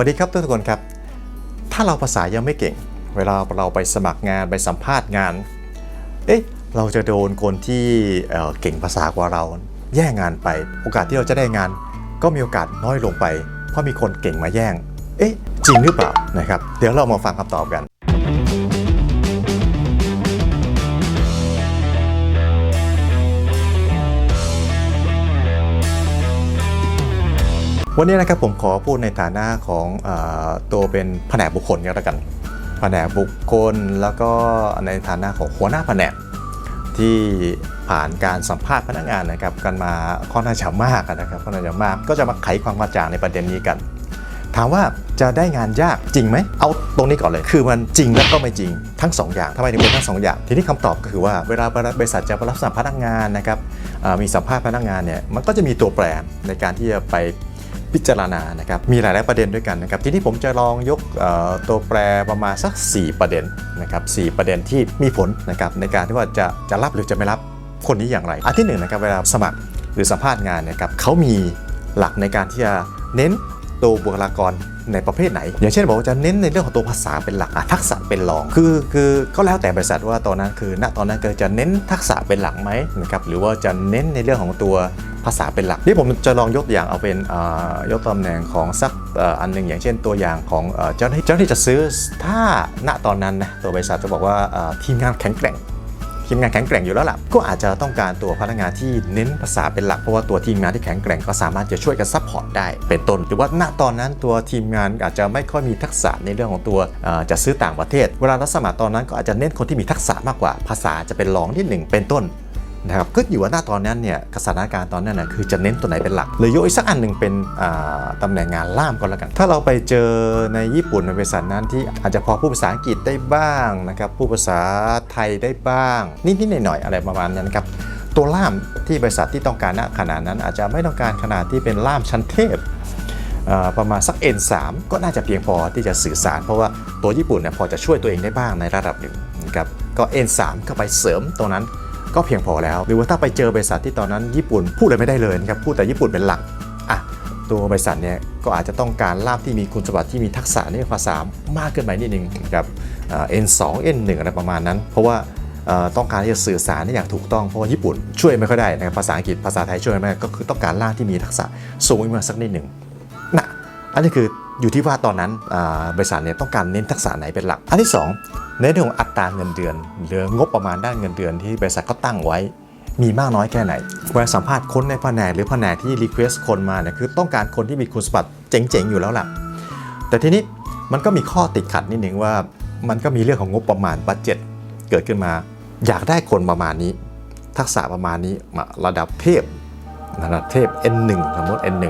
วัสดีครับทุกคนครับ ถ้าเราภาษายังไม่เก่ง เวลาเราไปสมัครงานไปสัมภาษณ์งาน เอ๊ะ เราจะโดนคนที่เเก่งภาษากว่าเราแย่งงานไป โอกาสที่เราจะได้งาน ก็มีโอกาสน้อยลงไป เพราะมีคนเก่งมาแย่ง เอ๊ะ จริงหรือเปล่านะครับ เดี๋ยวเรามาฟังคำตอบกัน วันนี้นะครับผมขอพูดในฐานะของอตัวเป็นแผนกบุคคลก็แล้วกัน แผนกบุคคลแล้วก็ในฐานะของหัวหน้าแผนกที่ผ่านการสัมภาษณ์พนักงานนะครับกันมาค่อนข้างจะมากนะครับค่อนข้างจะมากก็จะมาไขความกระจ่างในประเด็นนี้กัน ถามว่าจะได้งานยากจริงไหมเอาตรงนี้ก่อนเลย คือมันจริงและก็ไม่จริงทั้งสองอย่างทำไมถึงเป็นทั้งสองอย่าง ทีนี้คำตอบก็คือว่าเวลาบริษัทจะรับสมัครพนักงานนะครับมีสัมภาษณ์พนักงานเนี่ยมันก็จะมีตัวแปรในการที่จะไป พิจารณานะครับมีหลาย ๆ ประเด็นด้วยกันนะครับทีนี้ผมจะลองยกตัวแปรประมาณสัก 4 ประเด็นนะครับสประเด็นที่มีผลนะครับในการที่ว่าจะจะรับหรือจะไม่รับคนนี้อย่างไร อันที่หนึ่งนะครับเวลาสมัครหรือสัมภาษณ์งานนะครับเขามีหลักในการที่จะเน้นตัวบุคลากร ในประเภทไหน อย่างเช่นบอกว่าจะเน้นในเรื่องของตัวภาษาเป็นหลักทักษะเป็นรอง คือคือก็แล้วแต่บริษัทว่าตอนนั้นคือ ณตอนนั้นก็จะเน้นทักษะเป็นหลักไหมนะครับหรือว่าจะเน้นในเรื่องของตัวภาษาเป็นหลักนี่ผมจะลองยกตัวอย่างเอาเป็นยกตำแหน่งของสักอันหนึ่งอย่างเช่นตัวอย่างของเจ้าหน้าที่เจ้าที่จะซื้อถ้าณตอนนั้นนะตัวบริษัทจะบอกว่าทีมงานแข็งแกร่ง ทีมงานแข็งแกร่งอยู่แล้วล่ะ ก็อาจจะต้องการตัวพนักงานที่เน้นภาษาเป็นหลัก เพราะว่าตัวทีมงานที่แข็งแกร่งก็สามารถจะช่วยกันซัพพอร์ตได้ เป็นต้น หรือว่าณตอนนั้นตัวทีมงานอาจจะไม่ค่อยมีทักษะในเรื่องของตัวจะซื้อต่างประเทศ เวลารับสมัครตอนนั้นก็อาจจะเน้นคนที่มีทักษะมากกว่า ภาษาจะเป็นรองนิดหนึ่งเป็นต้น นะครับก็อยู่ว่าหน้าตอนนั้นเนี่ยสถานการณ์ตอนนั้นนะคือจะเน้นตัวไหนเป็นหลักเลยยกอีกสักอันหนึ่งเป็นอ่าตำแหน่งงานล่ามก็แล้วกัน ถ้าเราไปเจอในญี่ปุ่นในบริษัทนั้นที่อาจจะพอพูดภาษาอังกฤษได้บ้างนะครับพูดภาษาไทยได้บ้าง นิดๆหน่อยๆอะไรประมาณนั้นครับตัวล่ามที่บริษัทที่ต้องการณขนาดนั้น อาจจะไม่ต้องการขนาดที่เป็นล่ามชั้นเทพประมาณสัก N3 ก็น่าจะเพียงพอที่จะสื่อสาร เพราะว่าตัวญี่ปุ่นเนี่ยพอจะช่วยตัวเองได้บ้างในระดับหนึ่งนะครับก็ N3 ก็ไปเสริมตรงนั้น ก็เพียงพอแล้ว หรือว่าถ้าไปเจอบริษัทที่ตอนนั้นญี่ปุ่นพูดอะไรไม่ได้เลยนะครับพูดแต่ญี่ปุ่นเป็นหลักอะตัวบริษัทเนี่ยก็อาจจะต้องการลามที่มีคุณสมบัติที่มีทักษะในภาษามากเกินไปนิดนึงนะครับเอ่อ N2 N1 อะไรประมาณนั้น เพราะว่าต้องการที่จะสื่อสารได้อย่างถูกต้องเพราะว่าญี่ปุ่นช่วยไม่ค่อยได้นะครับภาษาอังกฤษภาษาไทยช่วยไม่ได้ก็คือต้องการล่ามที่มีทักษะสูงขึ้นมาสักนิดหนึ่งนะอันนี้คือ อยู่ที่ว่าตอนนั้นบริษัทเนี่ยต้องการเน้นทักษะไหนเป็นหลัก อันที่ 2 ในเรื่องของอัตราเงินเดือน หรืองบประมาณด้านเงินเดือนที่บริษัทเขาตั้งไว้มีมากน้อยแค่ไหนเวลาสัมภาษณ์คนในแผนกหรือแผนกที่รีเควสคนมาเนี่ยคือต้องการคนที่มีคุณสมบัติเจ๋งๆ อยู่แล้วล่ะ แต่ทีนี้มันก็มีข้อติดขัดนิดหนึ่งว่า มันก็มีเรื่องของงบประมาณบัตเจ็ตเกิดขึ้นมา อยากได้คนประมาณนี้ ทักษะประมาณนี้มาระดับเทพระดับเทพ N1 สมมติ N1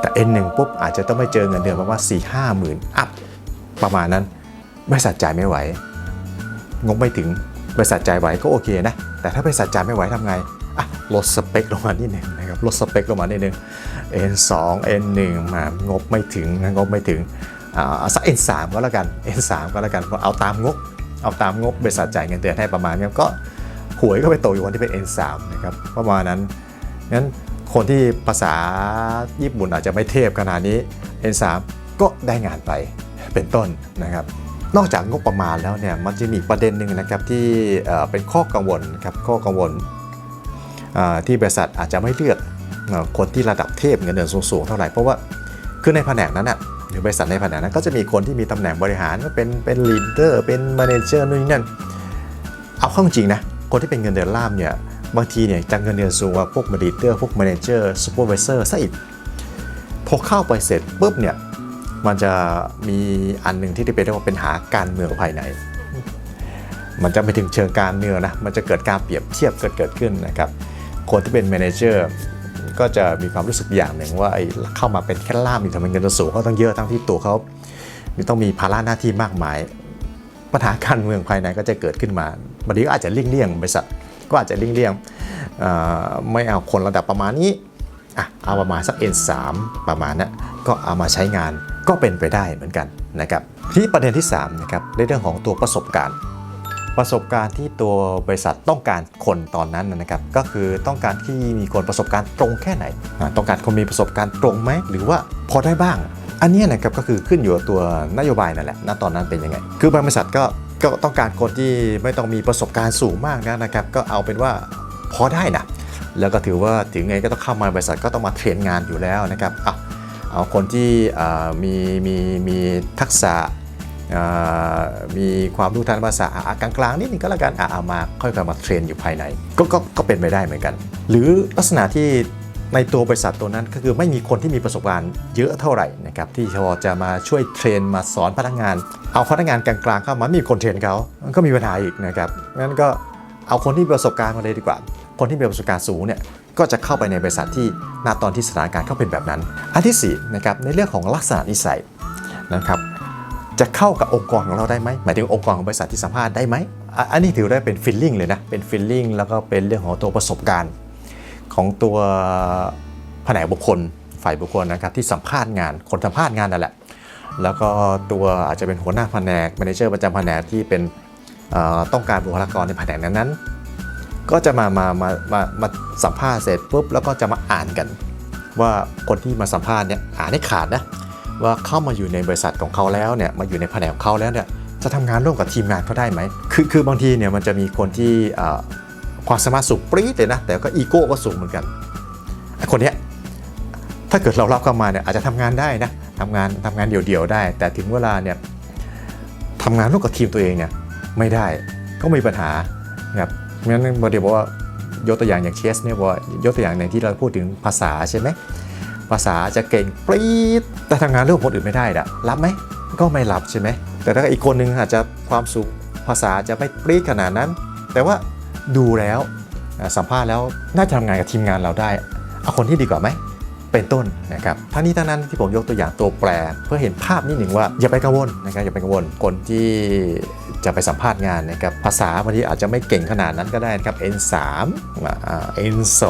แต่ N1 ปุ๊บอาจจะต้องไปเจอเงินเดือนประมาณ4 5หมื่นอัพประมาณนั้นบริษัทจ่ายไม่ไหว งบไม่ถึงบริษัทจ่ายไหวก็โอเคนะ แต่ถ้าบริษัทจ่ายไม่ไหวทำไงอะลดสเปคลงมานิดหนึ่งนะครับลดสเปคลงมานิดหนึ่ง N2 N1 มางบไม่ถึงนะงบไม่ถึงอ่าเอาสัก N3 ก็แล้วกัน N3 ก็แล้วกันเอาตามงบเอาตามงบบริษัทจ่ายเงินเดือนให้ประมาณนี้ก็หวยก็ไปตกอยู่คนที่เป็น N3 นะครับประมาณนั้นงั้น คนที่ภาษาญี่ปุ่นอาจจะไม่เทพขนาดนี้ N3 ก็ได้งานไปเป็นต้นนะครับ นอกจากงบประมาณแล้วเนี่ยมันจะมีประเด็นหนึ่งนะครับที่เป็นข้อกังวลครับข้อกังวลที่บริษัทอาจจะไม่เลือกคนที่ระดับเทพเงินเดือนสูงๆเท่าไหร่เพราะว่าคือในแผนกนั้นน่ะหรือบริษัทในแผนกนั้นก็จะมีคนที่มีตำแหน่งบริหารเป็นเป็นลีดเดอร์เป็นมาเนเจอร์นู่นนี่นั่นเอาข้าจริงนะคนที่เป็นเงินเดือนล่ามเนี่ย บางทีเนี่ยจะเงินเดือนสูงกว่าพวกมาดีเตอร์พวก m ม n นเจอร์ซูเปอร์วิเซอร์ซะอีกพอเข้าไปเสร็จปุ๊บเนี่ยมันจะมีอันหนึ่งที่เป็นเรียกว่าเป็นหาการเมืองภายใน มันจะไม่ถึงเชิงการเมืองนะมันจะเกิดการเปรียบเทียบเกิดเกิดขึ้นนะครับคนที่เป็น m ม n นเจอร์ก็จะมีความรู้สึกอย่างหนึ่งว่าไอ้เข้ามาเป็นแค่ล่ามนี่ทำไมเงินจะสูงเขาต้องเยอะทั้งที่ตัวเขาต้องมีภาระหน้าที่มากมาย ปัญหาการเมืองภายในก็จะเกิดขึ้นมาบางทีก็อาจจะเลี่ยงเลี่ยงบริษัท ก็อาจจะเลี่ยงๆไม่เอาคนระดับประมาณนี้อะเอาประมาณสัก N3 ประมาณนั้นก็เอามาใช้งานก็เป็นไปได้เหมือนกันนะครับที่ประเด็นที่3นะครับในเรื่องของตัวประสบการณ์ ประสบการณ์ที่ตัวบริษัทต้องการคนตอนนั้นนะครับ ก็คือต้องการที่มีคนประสบการณ์ตรงแค่ไหน ต้องการคนมีประสบการณ์ตรงไหมหรือว่าพอได้บ้าง อันนี้นะครับก็คือขึ้นอยู่กับตัวนโยบายนั่นแหละณตอนนั้นเป็นยังไง คือบางบริษัทก็ ก็ต้องการคนที่ไม่ต้องมีประสบการณ์สูงมากนะนะครับ ก็เอาเป็นว่าพอได้นะแล้วก็ถือว่าถึงไงก็ต้องเข้ามาบริษัทก็ต้องมาเทรนงานอยู่แล้วนะครับเอาเอาคนที่มีมีมีทักษะมีความรู้ทางภาษาอกลางๆนิดนึงก็แล้วกันอะเอามาค่อยๆมาเทรนอยู่ภายใน ก็ก็ก็เป็นไปได้เหมือนกัน หรือลักษณะที่ ในตัวบริษัทตัวนั้นก็คือไม่มีคนที่มีประสบการณ์เยอะเท่าไหร่นะครับที่พอจะมาช่วยเทรนมาสอนพนักงาน เอาพนักงานกลางๆเข้ามาไม่มีคนเทรนเขามันก็มีปัญหาอีกนะครับงั้นก็เอาคนที่มีประสบการณ์มาเลยดีกว่า คนที่มีประสบการณ์สูงเนี่ยก็จะเข้าไปในบริษัทที่ณตอนที่สถานการณ์เขาเป็นแบบนั้น อันที่สี่นะครับในเรื่องของลักษณะนิสัยนะครับจะเข้ากับองค์กรของเราได้ไหมหมายถึงองค์กรของบริษัทที่สัมภาษณ์ได้ไหมอันนี้ถือได้เป็นฟีลลิ่งเลยนะเป็นฟีลลิ่งแล้วก็เป็นเรื่องของตัวประสบการณ์ ของตัวแผนกบุคคลฝ่ายบุคคลนะครับที่สัมภาษณ์งานคนสัมภาษณ์งานนั่นแหละ แล้วก็ตัวอาจจะเป็นหัวหน้าแผนกแมเนเจอร์ประจำแผนกที่เป็นต้องการบุคลากรในแผนกนั้นๆ ก็จะมามามามามาสัมภาษณ์เสร็จปุ๊บแล้วก็จะมาอ่านกัน ว่าคนที่มาสัมภาษณ์เนี่ยอ่านให้ขาดนะว่าเข้ามาอยู่ในบริษัทของเขาแล้วเนี่ยมาอยู่ในแผนกเขาแล้วเนี่ยจะทำงานร่วมกับทีมงานเขาได้ไหมคือคือบางทีเนี่ยมันจะมีคนที่ ความสามารถสูงปรี๊ดเลยนะ แต่ก็อีโก้ก็สูงเหมือนกัน คนเนี้ยถ้าเกิดเรารับเข้ามาเนี่ยอาจจะทำงานได้นะทำงานทำงานเดี่ยวๆได้ แต่ถึงเวลาเนี่ยทำงานร่วมกับทีมตัวเองเนี่ยไม่ได้ก็มีปัญหาครับงั้นบางทีบอกว่ายกตัวอย่างอย่างเชสเนี่ยบอกว่ายกตัวอย่างในที่เราพูดถึงภาษาใช่ไหมภาษาจะเก่งปรี๊ดแต่ทำงานร่วมกับคนอื่นไม่ได้ละรับไหมก็ไม่รับใช่ไหมแต่ถ้าอีกคนนึงอาจจะความสูงภาษาจะไม่ปรี๊ดขนาดนั้น แต่ว่า ดูแล้วสัมภาษณ์แล้วน่าจะทำงานกับทีมงานเราได้เอาคนที่ดีกว่าไหม เป็นต้นนะครับทั้งนี้ทั้งนั้นที่ผมยกตัวอย่างตัวแปร เพื่อเห็นภาพนิดหนึ่งว่าอย่าไปกังวลนะครับอย่าไปกังวลคนที่จะไปสัมภาษณ์งานนะครับภาษาบางทีอาจจะไม่เก่งขนาดนั้นก็ได้นะครับ N3 อ่า N2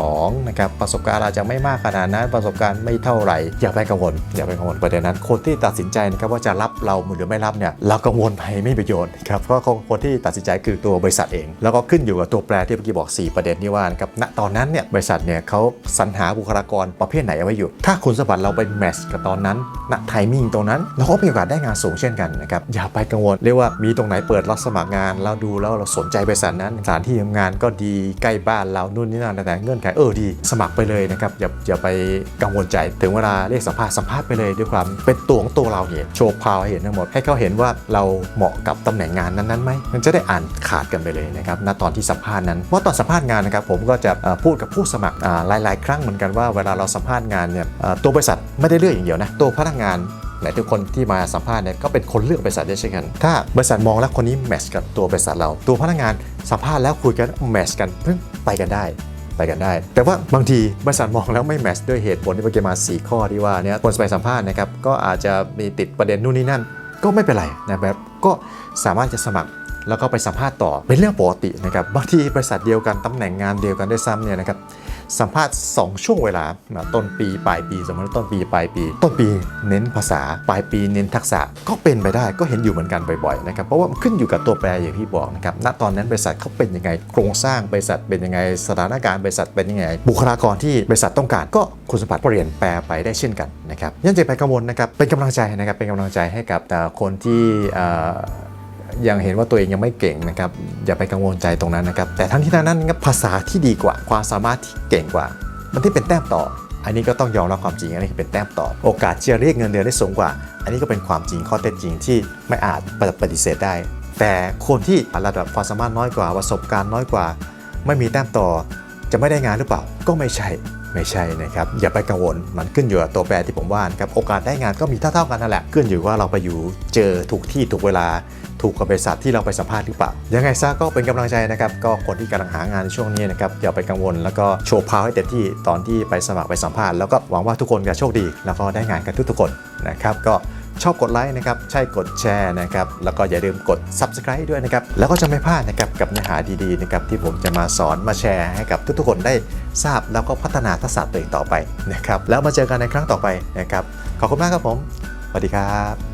นะครับประสบการณ์อาจจะไม่มากขนาดนั้น ประสบการณ์ไม่เท่าไหร่ อย่าไปกังวลอย่าไปกังวลประเด็นนั้น คนที่ตัดสินใจนะครับว่าจะรับเราหรือไม่รับเนี่ยเรากังวลไปไม่ประโยชน์ครับเพราะคนที่ตัดสินใจคือตัวบริษัทเอง แล้วก็ขึ้นอยู่กับตัวแปรที่เมื่อกี้บอก 4 ประเด็นที่ว่านะครับณตอนนั้นเนี่ยบริษัทเนี่ยเขาสรรหาบุคลากรประเภทไหนเอาไว้อยู่ ถ้าคุณสมบัติเราไปแมทช์กับตอนนั้นณไทมิ่งตรงนั้น เราก็มีโอกาสได้งานสูงเช่นกันนะครับ อย่าไปกังวล เรียกว่ามีตรงไหนเปิดรับสมัครงานเราดูแล้วเราสนใจบริษัทนั้นสถานที่ทำงานก็ดีใกล้บ้านเรานู่นนี่นั่นแต่เงื่อนไขเออดี สมัครไปเลยนะครับอย่าอย่าไปกังวลใจถึงเวลาเรียกสัมภาษณ์สัมภาษณ์ไปเลยด้วยความเป็นตัวของตัวเราเห็นโชว์พาวให้เห็นทั้งหมดให้เขาเห็นว่าเราเหมาะกับตำแหน่งงานนั้นๆไหมมันจะได้อ่านขาดกันไปเลยนะครับณตอนที่สัมภาษณ์นั้นว่าตอนสัมภาษณ์งานนะครับผมก็จะพูดกับผู้สมัครหลาย ๆ ครั้งเหมือนกันว่าเวลาเราสัมภาษณ์งานเนี่ยตัวบริษัทไม่ได้เลือกอย่างเดียวนะตัวพนักงานหลายทุกคนที่มาสัมภาษณ์เนี่ยก็เป็นคนเลือกบริษัทด้วยเช่นกัน ถ้าบริษัทมองแล้วคนนี้แมชกับตัวบริษัทเรา ตัวพนักงานสัมภาษณ์แล้วคุยกันแมชกันเพิ่งไปกันได้ไปกันได้ แต่ว่าบางทีบริษัทมองแล้วไม่แมชด้วยเหตุผลที่เมื่อกี้มา 4 ข้อที่ว่าเนี่ยคนไปสัมภาษณ์นะครับก็อาจจะมีติดประเด็นนู่นนี่นั่น ก็ไม่เป็นไรนะครับก็สามารถจะสมัครแล้วก็ไปสัมภาษณ์ต่อเป็นเรื่องปกตินะครับบางทีบริษัทเดียวกันตำแหน่งงานเดียวกันด้วยซ้ำเนี่ยนะครับ สัมภาษณ์ 2 ช่วงเวลา ต้นปี ปลายปี สมมติต้นปี ปลายปี ต้นปีเน้นภาษา ปลายปีเน้นทักษะ ก็เป็นไปได้ ก็เห็นอยู่เหมือนกันบ่อยๆนะครับ เพราะว่าขึ้นอยู่กับตัวแปรอย่างที่บอกนะครับ ณ ตอนนั้นบริษัทเขาเป็นยังไง โครงสร้างบริษัทเป็นยังไง สถานการณ์บริษัทเป็นยังไง บุคลากรที่บริษัทต้องการ ก็คุณสมบัติเปลี่ยนแปลไปได้เช่นกันนะครับ ยันใจไปกังวลนะครับ เป็นกำลังใจนะครับ เป็นกำลังใจให้กับเอ่คนที่ ยังเห็นว่าตัวเองยังไม่เก่งนะครับอย่าไปกังวลใจตรงนั้นนะครับแต่ทั้งที่ทั้งนั้นภาษาที่ดีกว่าความสามารถที่เก่งกว่า มันที่เป็นแต้มต่อ อันนี้ก็ต้องยอมรับความจริงอันนี้เป็นแต้มต่อ โอกาสที่จะเรียกเงินเดือนได้สูงกว่า อันนี้ก็เป็นความจริงข้อเท็จจริงที่ไม่อาจปฏิเสธได้ แต่คนที่ระดับความสามารถน้อยกว่าประสบการณ์น้อยกว่า ไม่มีแต้มต่อ จะไม่ได้งานหรือเปล่าก็ไม่ใช่ไม่ใช่นะครับ อย่าไปกังวลมันขึ้นอยู่กับตัวแปรที่ผมว่านะครับโอกาสได้งานก็มีเท่าๆกันนั่นแหละขึ้นอยู่ว่าเราไปอยู่เจอถูกที่ถูกเวลาถูกกับบริษัทที่เราไปสัมภาษณ์หรือเปล่า ยังไงซะก็เป็นกำลังใจนะครับ ก็คนที่กำลังหางานในช่วงนี้นะครับอย่าไปกังวล แล้วก็โชว์พาวให้เต็มที่ตอนที่ไปสมัครไปสัมภาษณ์แล้วก็หวังว่าทุกคนจะโชคดี แล้วก็ได้งานกันทุกๆคนนะครับก็ ชอบกดไลค์นะครับ ใช่กดแชร์นะครับ แล้วก็อย่าลืมกด Subscribe ด้วยนะครับ แล้วก็จะไม่พลาดนะครับกับเนื้อหาดีๆนะครับที่ผมจะมาสอนมาแชร์ให้กับทุกๆคนได้ทราบแล้วก็พัฒนาทักษะตัวเองต่อไปนะครับ แล้วมาเจอกันในครั้งต่อไปนะครับ ขอบคุณมากครับผม สวัสดีครับ